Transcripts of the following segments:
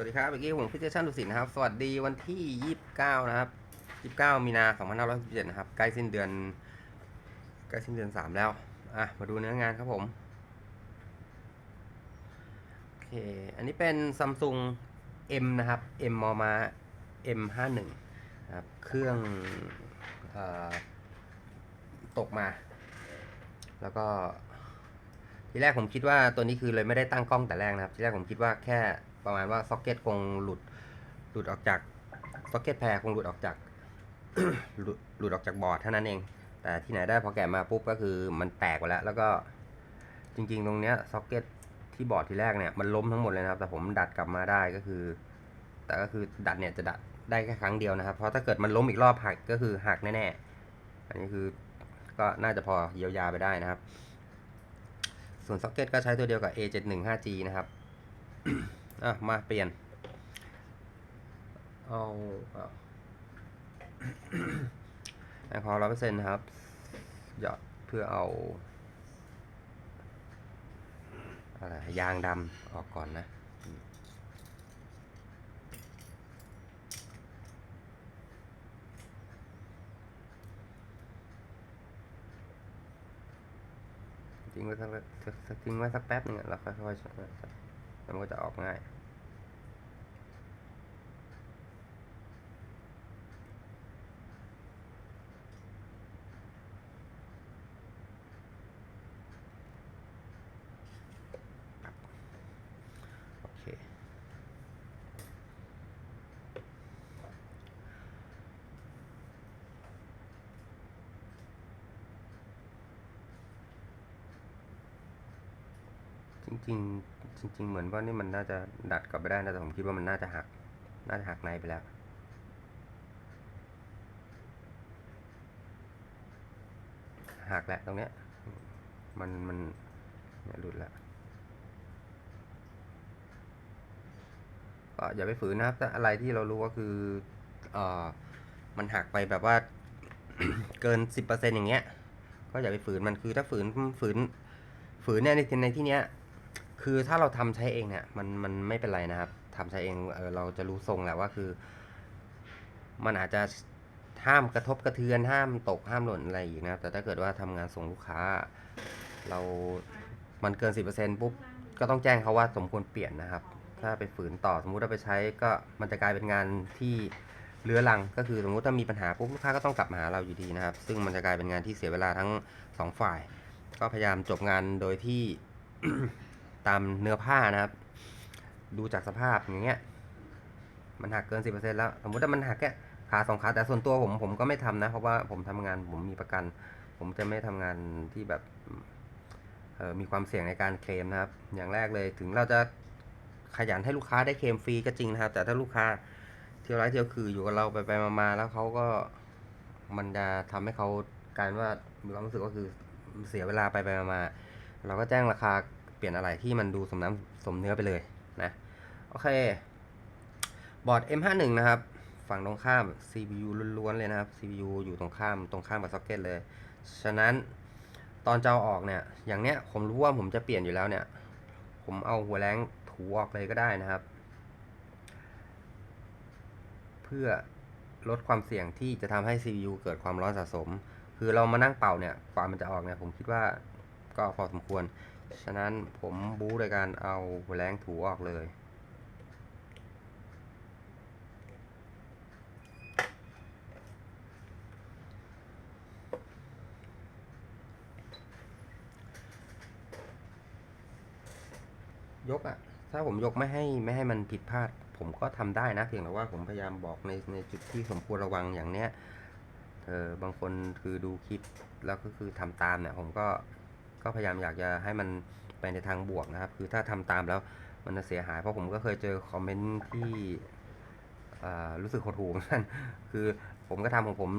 วัสดีครับเมื่อกี้ผมพิเศษชั่นดุสิตนะครับ สวัสดีวันที่ 29 นะครับ 29 มีนา 2567นะครับ ใกล้สิ้นเดือน ใกล้สิ้นเดือน 3 แล้ว อะ มาดูเนื้องานครับผม โอเค อันนี้เป็น Samsung M นะครับ M มอมา M51 นะครับ เครื่องอตกมา แล้วก็ทีแรกผมคิดว่าตัวนี้คือเลยไม่ได้ตั้งกล้องแต่แรกนะครับ ทีแรกผมคิดว่าแค่ ประมาณว่าซ็อกเก็ตคงหลุดหลุดออกจากซ็อกเก็ตแพรคงหลุดออกจากหลุดหลุดออกจากบอร์ดเท่านั้นเอง แต่ที่ไหนได้พอแกะมาปุ๊บก็คือมันแตกไปแล้ว แล้วก็จริง ๆ ตรงเนี้ยซ็อกเก็ตที่บอร์ดที่แรกเนี่ยมันล้มทั้งหมดเลยนะครับ แต่ผมดัดกลับมาได้ก็คือ แต่ก็คือดัดเนี่ยจะดัดได้แค่ครั้งเดียวนะครับ เพราะถ้าเกิดมันล้มอีกรอบหักก็คือหักแน่ๆ อันนี้คือก็น่าจะพอเยียวยาไปได้นะครับ ส่วนซ็อกเก็ตก็ใช้ตัวเดียวกับ A715G นะครับ อะ มาเปลี่ยนเอาเอาแอลกอฮอล์ร้อยเปอร์เซ็นต์นะครับ หยอดเพื่อเอา อะไร ยางดำออกก่อนนะทิ้งไว้สักทิ้งไว้สักแป๊บนึงอะแล้วค่อยๆ แล้วมันก็จะออกง่าย โอเค จริงๆ จริง ๆ เหมือนว่านี่มันน่าจะดัดกลับไปได้นะแต่ผมคิดว่ามันน่าจะหัก น่าจะหักในไปแล้ว หักแหละตรงเนี้ย มันมันเนี่ยหลุดแล้วก็อย่าไปฝืนนะครับอะไรที่เรารู้ก็คือเอ่อมันหักไปแบบว่าเกินสิบเปอร์เซ็นอย่างเงี้ย ก็อย่าไปฝืนมันคือถ้าฝืนฝืนฝืนเนี่ยในในที่เนี้ย คือถ้าเราทำใช้เองเนี่ยมันมันไม่เป็นไรนะครับทำใช้เองเออเราจะรู้ทรงแหละว่าคือ มันอาจจะห้ามกระทบกระเทือนห้ามตกห้ามหล่นอะไรอีกนะครับแต่ถ้าเกิดว่าทำงานส่งลูกค้า เรามันเกินสิบเปอร์เซ็นปุ๊บก็ต้องแจ้งเขาว่าสมควรเปลี่ยนนะครับ ถ้าไปฝืนต่อสมมุติว่าไปใช้ก็มันจะกลายเป็นงานที่เรื้อรังก็คือสมมุติถ้ามีปัญหาปุ๊บลูกค้าก็ต้องกลับมาหาเราอยู่ดีนะครับ ซึ่งมันจะกลายเป็นงานที่เสียเวลาทั้งสองฝ่าย ก็พยายามจบงานโดยที่ ตามเนื้อผ้านะครับ ดูจากสภาพอย่างเงี้ย มันหักเกินสิบเปอร์เซ็นแล้ว สมมติว่ามันหักแค่ขาสองขาแต่ส่วนตัวผมผมก็ไม่ทำนะ เพราะว่าผมทำงานผมมีประกัน ผมจะไม่ทำงานที่แบบมีความเสี่ยงในการเคลมนะครับ อย่างแรกเลยถึงเราจะขยันให้ลูกค้าได้เคลมฟรีก็จริงนะครับ แต่ถ้าลูกค้าเที่ยวไร้เที่ยวคืออยู่กับเราไปไปๆมาแล้วเขาก็มันจะทำให้เขาการว่ามีความรู้สึกก็คือเสียเวลาไปไปๆมา เราก็แจ้งราคา เปลี่ยนอะไรที่มันดูสมน้ำสมเนื้อไปเลยนะโอเค บอร์ด M51 นะครับ ฝั่งตรงข้าม CPU ล้วนๆเลยนะครับ CPU อยู่ตรงข้ามตรงข้ามกับซ็อกเก็ตเลย ฉะนั้นตอนจะเอาออกเนี่ย อย่างเนี้ยผมรู้ว่าผมจะเปลี่ยนอยู่แล้วเนี่ย ผมเอาหัวแรงถูออกเลยก็ได้นะครับ เพื่อลดความเสี่ยงที่จะทำให้ CPU เกิดความร้อนสะสม คือเรามานั่งเป่าเนี่ยกว่ามันจะออกเนี่ยผมคิดว่าก็พอสมควร ฉะนั้นผมบู๊โดยการเอาหัวแรงถูออกเลย ยกอะถ้าผมยกไม่ให้ไม่ให้มันผิดพลาด ผมก็ทำได้นะ เพียงแต่ว่าผมพยายามบอกในในจุดที่สมควรระวังอย่างเนี้ยเออบางคนคือดูคลิปแล้วก็คือทำตามเนี่ยผมก็ ก็พยายามอยากจะให้มันไปในทางบวกนะครับ คือถ้าทำตามแล้วมันจะเสียหายเพราะผมก็เคยเจอคอมเมนต์ที่รู้สึกหดหู่นั่นคือผมก็ทำของผม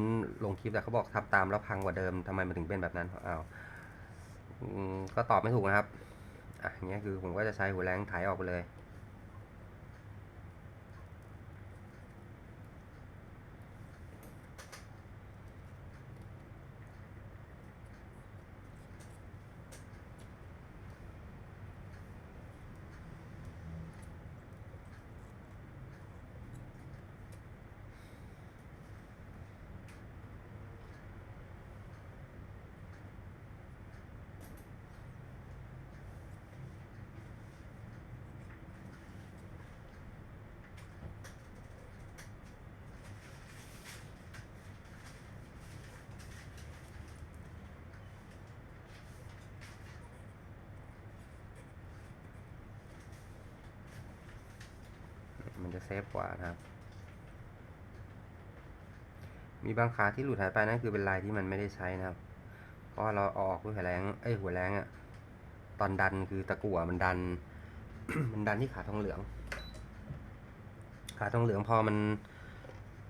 ลงคลิปแต่เขาบอกทำตามแล้วพังกว่าเดิมทำไมมันถึงเป็นแบบนั้นอ้าวก็ตอบไม่ถูกนะครับอะอย่างเงี้ยคือผมก็จะใช้หัวแรงถ่ายออกไปเลย จะ เซฟกว่านะครับมีบางขาที่หลุดหายไปนั่นคือเป็นลายที่มันไม่ได้ใช้นะครับ เพราะเราเอาออกด้วยหัวแรงเอ้ยหัวแรงอะตอนดันคือตะกั่วมันดัน มันดันที่ขาทองเหลือง ขาทองเหลืองพอมัน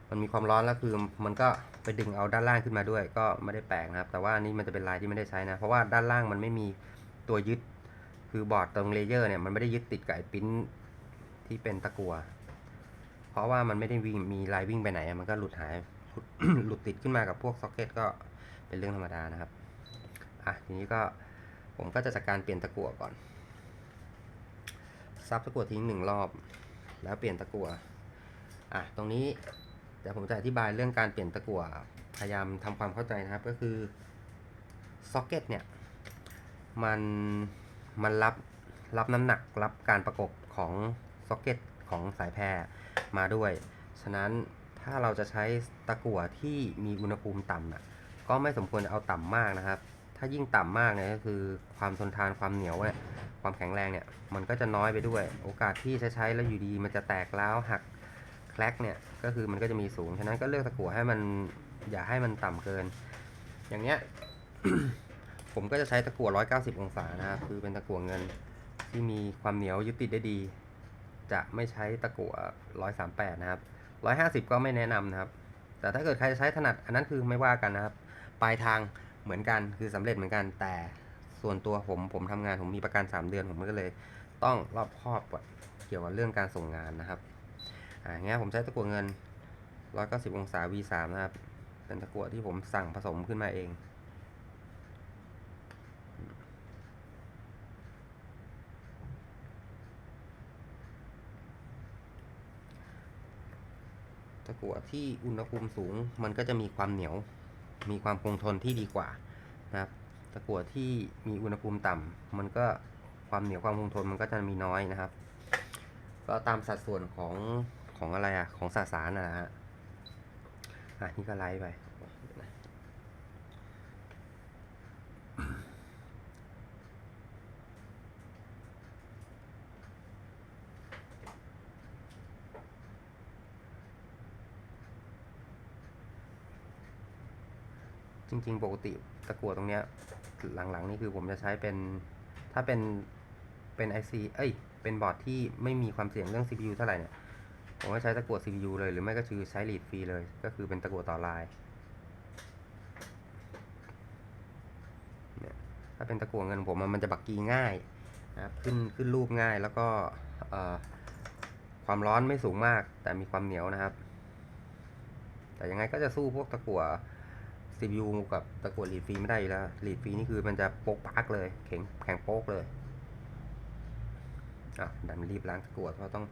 มันมีความร้อนแล้วคือ มันก็ไปดึงเอาด้านล่างขึ้นมาด้วย ก็ไม่ได้แปลกนะครับ แต่ว่านนี้มันจะเป็นลายที่ไม่ได้ใช้นะ เพราะว่าด้านล่างมันไม่มีตัวยึด คือบอร์ดตรงเลเยอร์เนี่ยมันไม่ได้ยึดติดกับไอ้ปิ้นที่เป็นตะกั่ว ราะว่ามันไม่ได้วิ่งมีลายวิ่งไปไหนมันก็หลุดหายหลุดหลุดติดขึ้นมากับพวกซ็อกเก็ตก็เป็นเรื่องธรรมดานะครับอะทีนี้ก็ผมก็จะจัดการเปลี่ยนตะกั่วก่อนซับตะกั่วทิ้งหนึ่งรอบ แล้วเปลี่ยนตะกั่วอะตรงนี้เดี๋ยวผมจะอธิบายเรื่องการเปลี่ยนตะกั่วพยายามทำความเข้าใจนะครับก็คือซ็อกเก็ตเนี่ยมันมันรับรับน้ำหนักรับการประกบของซ็อกเก็ต ของสายแพรมาด้วย ฉะนั้นถ้าเราจะใช้ตะกั่วที่มีอุณหภูมิต่ำน่ะก็ไม่สมควรเอาต่ำมากนะครับ ถ้ายิ่งต่ำมากเนี่ยก็คือความทนทานความเหนียวเนี่ยความแข็งแรงเนี่ยมันก็จะน้อยไปด้วย โอกาสที่จะใช้แล้วอยู่ดีมันจะแตกร้วหักแคลกเนี่ยก็คือมันก็จะมีสูง ฉะนั้นก็เลือกตะกั่วให้มันอย่าให้มันต่ำเกิน อย่างเนี้ยผมก็จะใช้ตะกั่ว190 องศานะครับ คือเป็นตะกั่วเงินที่มีความเหนียวยึดติดได้ดี จะไม่ใช้ตะกั่ว138 นะครับ 150 ก็ไม่แนะนำนะครับ แต่ถ้าเกิดใครจะใช้ถนัดอันนั้นคือไม่ว่ากันนะครับ ปลายทางเหมือนกันคือสำเร็จเหมือนกัน แต่ส่วนตัวผมผมทำงานผมมีประกัน 3 เดือนผมก็เลย ต้องรอบคอบเกี่ยวกับเรื่องการส่งงานนะครับอ่างั้นผมใช้ตะกั่วเงิน190องศา V3 นะครับ เป็นตะกั่วที่ผมสั่งผสมขึ้นมาเอง ตะกั่วที่อุณหภูมิสูง มันก็จะมีความเหนียว มีความคงทนที่ดีกว่านะครับ ตะกั่วที่มีอุณหภูมิต่ำมันก็ความเหนียวความคงทนมันก็จะมีน้อยนะครับ ก็ตามสัดส่วนของของอะไรอะของสสารนะฮะอะนี่ก็ไล่ไป จริง ๆ ปกติตะกั่วตรงเนี้ยหลังๆนี่คือผมจะใช้เป็นถ้าเป็นเป็น IC เอ้ย เป็นบอร์ดที่ไม่มีความเสี่ยงเรื่อง CPU เท่าไหร่เนี่ย ผมก็ใช้ตะกั่ว CPU เลย หรือไม่ก็คือใช้ลีดฟรีเลย ก็คือเป็นตะกั่วต่อลายเนี่ยถ้าเป็นตะกั่วเงินผมมันจะบักกีง่ายนะครับขึ้นขึ้นรูปง่ายแล้วก็ความร้อนไม่สูงมากแต่มีความเหนียวนะครับ แต่ยังไงก็จะสู้พวกตะกั่ว CPU กับตะกั่วลีดฟรีไม่ได้อยู่แล้วหลีดฟรีนี่คือมันจะโป๊กปักเลยแข็งแข็งโป๊กเลยอะดันรีบล้างตะกั่วเพราะต้อง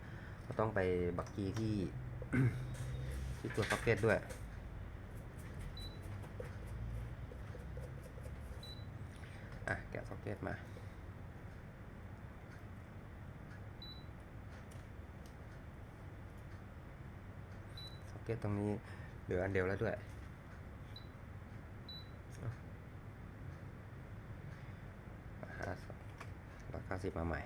เพราะต้องไปบักกี้ที่ที่ตัวซ็อกเก็ตด้วย อะแกะซ็อกเก็ตมา ซ็อกเก็ตตรงนี้เหลืออันเดียวแล้วด้วย 30 มาใหม่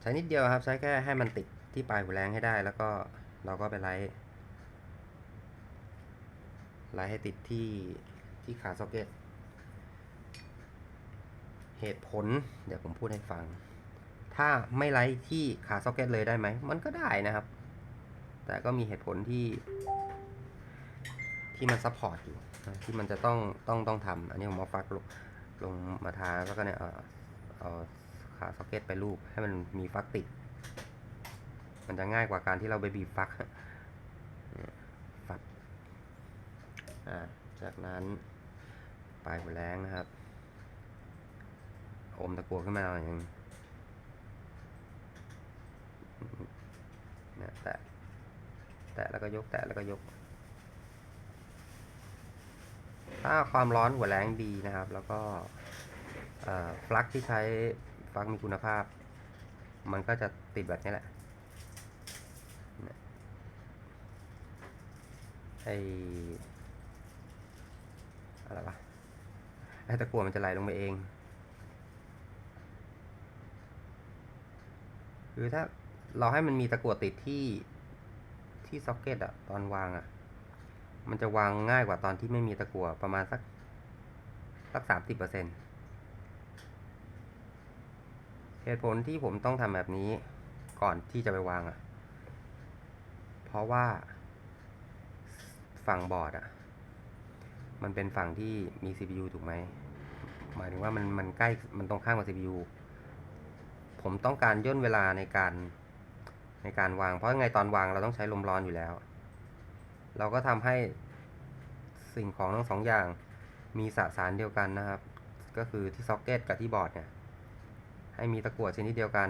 ใช้นิดเดียวครับ ใช้แค่ให้มันติดที่ปลายหูแรงให้ได้ แล้วก็เราก็ไปไล่ไล่ให้ติดที่ที่ขาซ็อกเก็ต เหตุผล เดี๋ยวผมพูดให้ฟัง ถ้าไม่ไล่ที่ขาซ็อกเก็ตเลยได้ไหม มันก็ได้นะครับ แต่ก็มีเหตุผลที่ ที่มันซัพพอร์ตอยู่ ที่มันจะต้องต้องต้องทำอันนี้ผมมาฟากลูก ลงมาทาแล้วก็เนี่ยเอาเอาขาซ็อกเก็ตไปรูปให้มันมีฟักติด มันจะง่ายกว่าการที่เราไปบีบฟักฟักอ่าจากนั้นปลายหัวแรงนะครับ อมตะกัวขึ้นมาหน่อยนึงนี่ยแตะแตะแล้วก็ยกแตะแล้วก็ยก ถ้าความร้อนหัวแรงดีนะครับ แล้วก็ฟลักที่ใช้ฟลักมีคุณภาพ มันก็จะติดแบบนี้แหละไออะไรวะไอตะกั่วมันจะไหลลงไปเอง คือถ้าเราให้มันมีตะกั่วติดที่ที่ซ็อกเก็ตอะตอนวางอะ มันจะวางง่ายกว่าตอนที่ไม่มีตะกั่วประมาณสักสักสามสิบเปอร์เซ็นเหตุผลที่ผมต้องทำแบบนี้ก่อนที่จะไปวางอะเพราะว่าฝั่งบอร์ดอะมันเป็นฝั่งที่มี CPU ถูกไหม หมายถึงว่ามันมันใกล้มันตรงข้ามกับ CPU ผมต้องการย่นเวลาในการในการวาง เพราะไงตอนวางเราต้องใช้ลมร้อนอยู่แล้ว เราก็ทำให้สิ่งของทั้งสองอย่างมีสสารเดียวกันนะครับ ก็คือที่ซ็อกเก็ตกับที่บอร์ดเนี่ย ให้มีตะกั่วชนิดเดียวกัน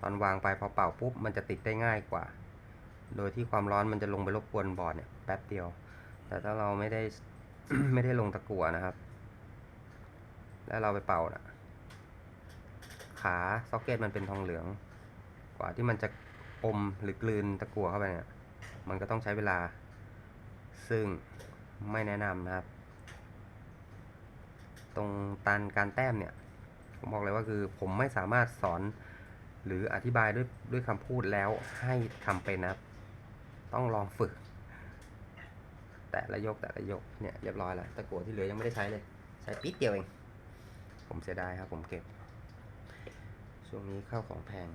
ตอนวางไปพอเป่าปุ๊บมันจะติดได้ง่ายกว่า โดยที่ความร้อนมันจะลงไปรบกวนบอร์ดเนี่ยแป๊บเดียว แต่ถ้าเราไม่ได้ไม่ได้ลงตะกั่วนะครับ แล้วเราไปเป่านะขาซ็อกเก็ตมันเป็นทองเหลือง กว่าที่มันจะอมหรือกลืนตะกั่วเข้าไปเนี่ย มันก็ต้องใช้เวลา ซึ่งไม่แนะนำนะครับ ตรงตันการแต้มเนี่ย ผมบอกเลยว่าคือผมไม่สามารถสอนหรืออธิบายด้วยด้วยคำพูดแล้วให้ทำเป็นนะครับ ต้องลองฝึก แต่ละยกแต่ละยกเนี่ยเรียบร้อยแล้วตะกัวที่เหลือยังไม่ได้ใช้เลย ใช้ปิดเดียวเอง ผมเสียดายครับผมเก็บ ช่วงนี้ข้าวของแพง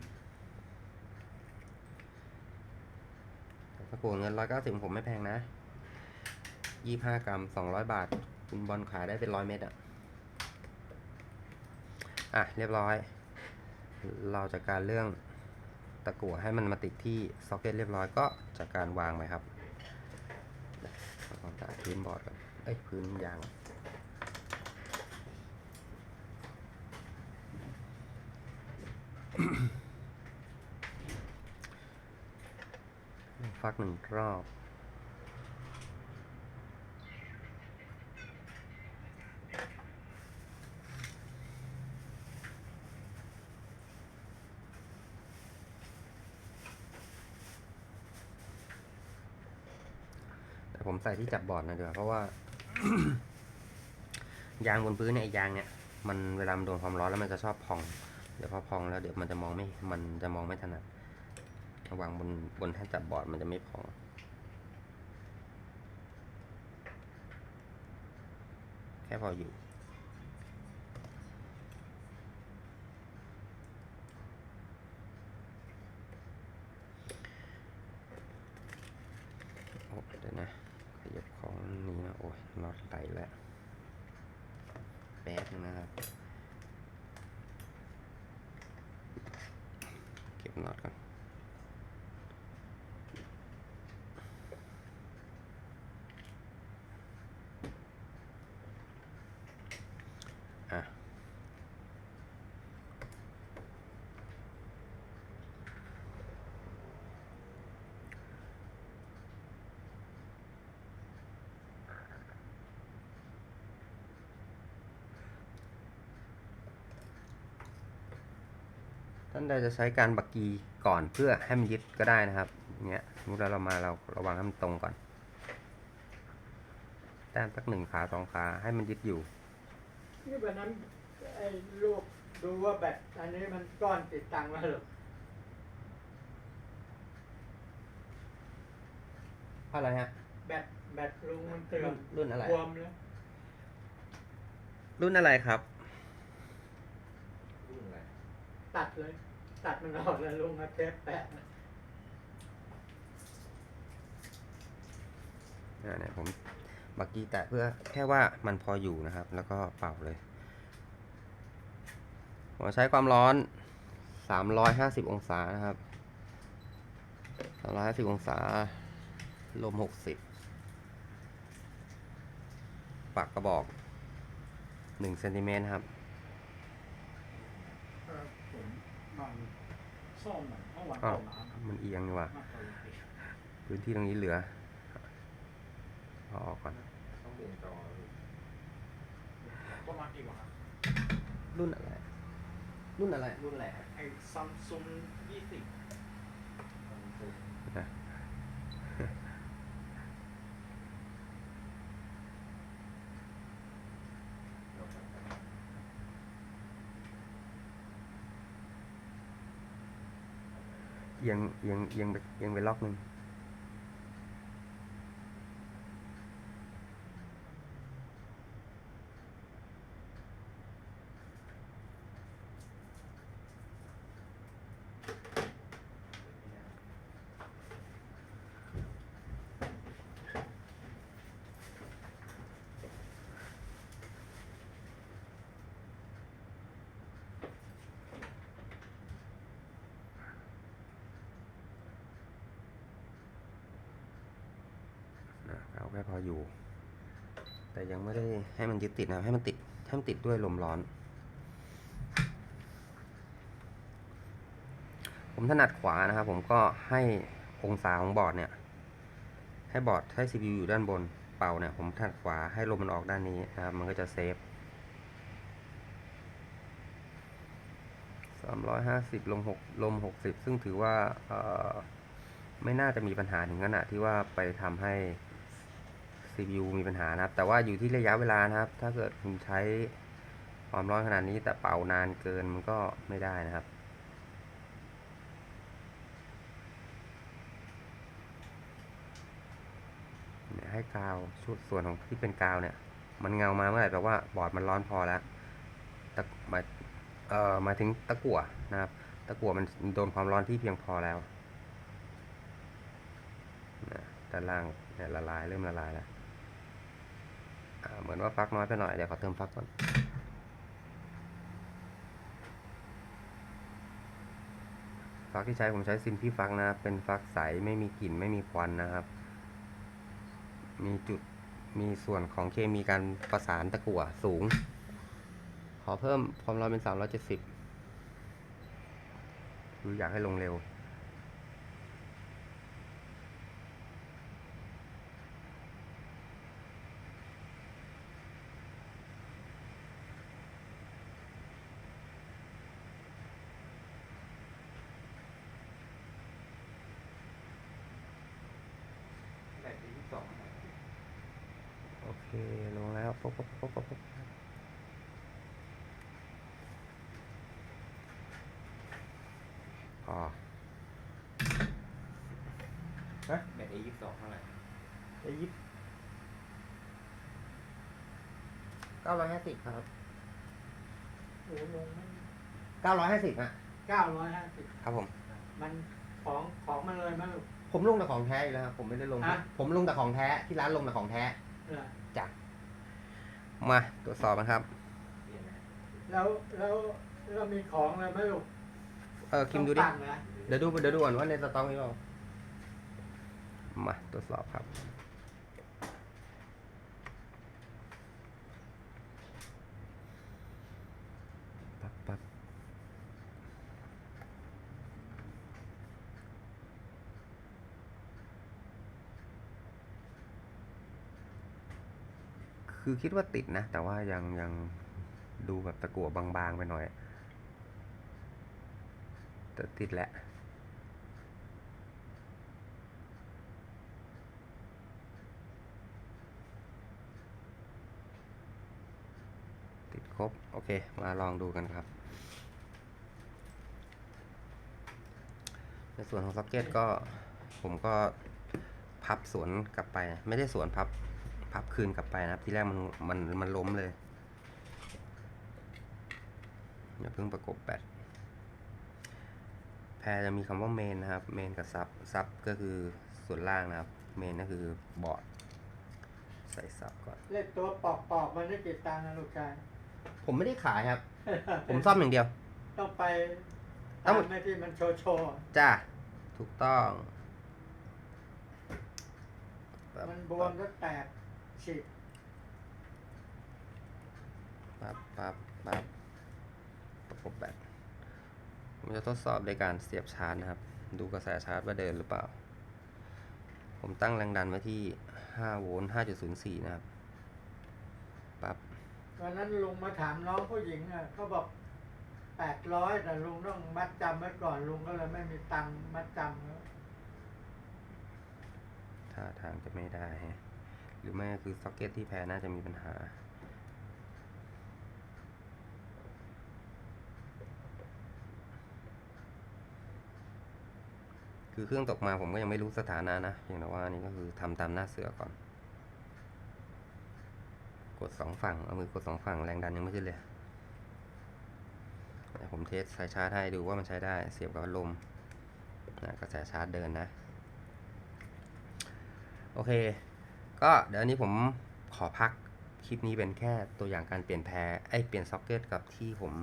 ตะกั่วเงินร้อยเก้าสิบผมไม่แพงนะยี่ห้ากรัมสองร้อยบาท คุณบอลขายได้เป็นร้อยเม็ดอะอะ เรียบร้อย เราจัดการเรื่องตะกั่วให้มันมาติดที่ซ็อกเก็ตเรียบร้อยก็จัดการวางไปครับทำความสะอาดพื้นบอร์ดก่อนเอ้ยพื้นยาง ฟักหนึ่งรอบ แต่ผมใส่ที่จับบอร์ดนะเดี๋ยวเพราะว่า ยางบนพื้นเนี่ยยางเนี่ย มันเวลามันโดนความร้อนแล้วมันจะชอบพอง เดี๋ยวพอพองแล้วเดี๋ยวมันจะมองไม่ มันจะมองไม่ถนัด วางบนบนแท่นจับบอร์ดมันจะไม่พอ แค่พออยู่โอ้เดี๋ยวนะขยับของนี้นะ โอ้ยน็อตไหลแล้วแป๊บนึงนะครับเก็บน็อตก่อน ท่านใดจะใช้การบักกีก่อนเพื่อให้มันยึดก็ได้นะครับเนี้ยสมมติเราเรามาเราระวังให้มันตรงก่อนแต้มสักหนึ่งขาสองขาให้มันยึดอยู่นี่วันนั้นไอ้ลูกดูว่าแบตอันนี้มันก้อนติดตังค์แล้วเหรออะไรฮะแบตแบตลุงมันเสื่อมรุ่นอะไรบวมแล้วรุ่นอะไรครับ ตัดเลย ตัดมันออกแล้วลุงมาเทปแปะอ่าเนี่ยผมบักกี้แตะเพื่อแค่ว่ามันพออยู่นะครับ แล้วก็เป่าเลยผมใช้ความร้อน 350 องศานะครับ 350 องศา ลม 60 ปักกระบอก 1เซนติเมตรครับผมน อนซ่อมเหมือนเมื่อวานอ้าวเอาน้ำมันเอียงนี่หว่ามากกว่าปกติพื้นที่ตรงนี้เหลือเอาออกก่อนต้องเปลี่ยนจอประมาณกี่วะครับรุ่นอะไร รุ่นอะไรรุ่นแหละไอ้ซัมซุงยี่สิบ นะ เอียงเอียงเอียงไปเอียงไปล็อกหนึ่ง เอาแค่พออยู่ แต่ยังไม่ได้ให้มันยึดติดนะครับให้มันติดให้มันติดด้วยลมร้อน ผมถนัดขวานะครับ ผมก็ให้องศาของบอร์ดเนี่ย ให้บอร์ดให้ CPU อยู่ด้านบนเป่าเนี่ย ผมถนัดขวาให้ลมมันออกด้านนี้นะครับ มันก็จะเซฟ350 ลม6ลม 60 ซึ่งถือว่าไม่น่าจะมีปัญหาถึงขนาดที่ว่าไปทำให้ CPU มีปัญหานะครับ แต่ว่าอยู่ที่ระยะเวลานะครับ ถ้าเกิดคุณใช้ความร้อนขนาดนี้แต่เป่านานเกินมันก็ไม่ได้นะครับให้กาวชุดส่วนของที่เป็นกาวเนี่ย มันเงามาเมื่อไหร่แปลว่าบอร์ดมันร้อนพอแล้วตะมาเอ่อมาถึงตะกั่วนะครับ ตะกั่วมันโดนความร้อนที่เพียงพอแล้วนะด้านล่างเนี่ยละลายเริ่มละลายแล้ว เหมือนว่าฟักน้อยไปหน่อย เดี๋ยวขอเติมฟักก่อนฟักที่ใช้ผมใช้ซิมพี่ฟักนะครับเป็นฟักใสไม่มีกลิ่นไม่มีควันนะครับ มีจุดมีส่วนของเคมีการประสานตะกั่วสูง ขอเพิ่มความร้อนเป็น 370คืออยากให้ลงเร็ว แบบที่สอง โอเค ลงแล้วปุ๊บปุ๊บปุ๊บปุ๊บปุ๊บพอ แบบ A ยี่ สิบสองเท่าไหร่ไอ้ยิบเก้าร้อยห้าสิบครับโอ้ลงมันเก้าร้อยห้าสิบฮะเก้าร้อยห้าสิบครับผม มันของของมันเลยมั้งลูก ผมลงแต่ของแท้อยู่แล้วครับผมไม่ได้ลง ฮะ ผมลงแต่ของแท้ที่ร้านลงแต่ของแท้ เออจ้ะมาตรวจสอบนะครับแล้วแล้วเรามีของอะไรไหมลูกเออคิมดูดิ ต้องตั้งนะเดี๋ยวดูเดี๋ยวดูก่อนว่าในสต็อกมีเปล่า มาตรวจสอบครับปั๊บปั๊บคือคิดว่าติดนะ แต่ว่ายังยังดูแบบตะกั่วบางๆไปหน่อยแต่ติดแหละ ติดครบ โอ เคมาลองดูกันครับ ในส่วนของซ็อกเก็ตก็ผมก็พับสวนกลับไป ไม่ได้สวนพับพับคืนกลับไปนะครับ ที่แรกมันมันมันล้มเลยอย่าเพิ่งประกบแบตแพรจะมีคำว่าเมนนะครับ เมนกับซับซับก็คือส่วนล่างนะครับ เมนก็คือบอร์ดใส่ซับก่อน เล่นตัวปอกปอกๆมันได้กี่ตังค์นะลูกชาย ผมไม่ได้ขายครับ ผมซ่อมอย่างเดียว ต้องไปต้ตาองมในที่มันโชว์โชว์จ้าถูกต้อง มันบวมก็แตกฉีกปั๊บปั๊บปั๊บประกบแบตผมจะทดสอบในการเสียบชาร์จนะครับ ดูกระแสชาร์จว่าเดินหรือเปล่า ผมตั้งแรงดันไว้ที่ 5 โวลต์ 5.04 นะครับ ปั๊บ วันนั้นลุงมาถามน้องผู้หญิงอะเขาบอกแปดร้อยแต่ลุงต้องมัดจำไว้ก่อนลุงก็เลยไม่มีตังค์มัดจำแล้วท่าทางจะไม่ได้ฮะหรือไม่ก็คือซ็อกเก็ตที่แพรน่าจะมีปัญหา คือเครื่องตกมาผมก็ยังไม่รู้สถานะนะเพียงแต่ว่านี่ก็คือทำตามหน้าเสือก่อน กดสองฝั่ง เอามือกดสองฝั่ง แรงดันยังไม่ขึ้นเลยเดี๋ยวผมเทสสายชาร์จให้ดูว่ามันใช้ได้ เสียบกับลมนะกระแสชาร์จเดินนะ โอเค ก็เดี๋ยวนี้ผมขอพักคลิปนี้เป็นแค่ตัวอย่างการเปลี่ยนแพรไอเปลี่ยนซ็อกเก็ตกับที่ผม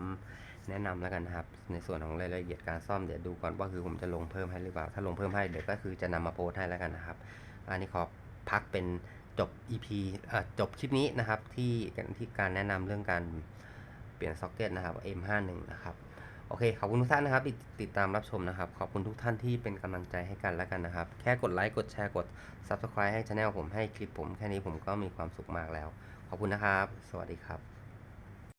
แนะนำแล้วกันนะครับ ในส่วนของรายละเอียดการซ่อมเดี๋ยวดูก่อนว่าคือผมจะลงเพิ่มให้หรือเปล่า ถ้าลงเพิ่มให้เดี๋ยวก็คือจะนำมาโพสต์ให้แล้วกันนะครับ อันนี้ขอพักเป็น จบ EP จบคลิปนี้นะครับที่ที่การแนะนำเรื่องการเปลี่ยนซ็อกเก็ตนะครับ M51 นะครับโอเค ขอบคุณทุกท่านนะครับที่ติดตามรับชมนะครับ ขอบคุณทุกท่านที่เป็นกำลังใจให้กันแล้วกันนะครับ แค่กดไลค์ กดแชร์ กด Subscribe ให้ช anel ผมให้คลิปผม แค่นี้ผมก็มีความสุขมากแล้ว ขอบคุณนะครับ สวัสดีครับ